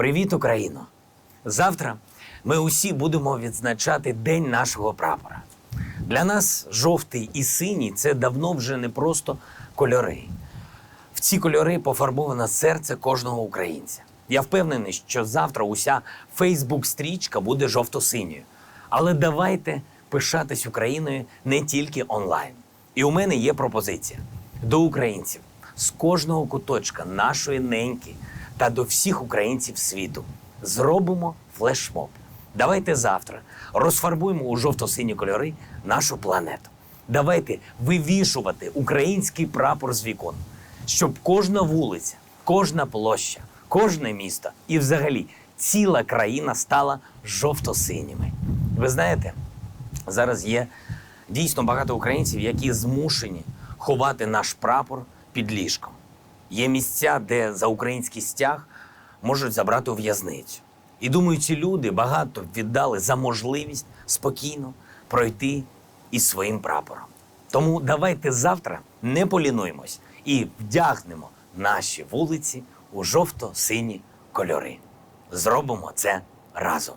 Привіт, Україно! Завтра ми усі будемо відзначати День нашого прапора. Для нас жовтий і синій це давно вже не просто кольори. В ці кольори пофарбовано серце кожного українця. Я впевнений, що завтра уся Фейсбук-стрічка буде жовто-синьою. Але давайте пишатись Україною не тільки онлайн. І у мене є пропозиція до українців з кожного куточка нашої неньки та до всіх українців світу. Зробимо флешмоб. Давайте завтра розфарбуємо у жовто-сині кольори нашу планету. Давайте вивішувати український прапор з вікон, щоб кожна вулиця, кожна площа, кожне місто і взагалі ціла країна стала жовто-синіми. Ви знаєте, зараз є дійсно багато українців, які змушені ховати наш прапор під ліжком. Є місця, де за український стяг можуть забрати у в'язницю. І думаю, ці люди багато віддали за можливість спокійно пройти із своїм прапором. Тому давайте завтра не полінуємось і вдягнемо наші вулиці у жовто-сині кольори. Зробимо це разом.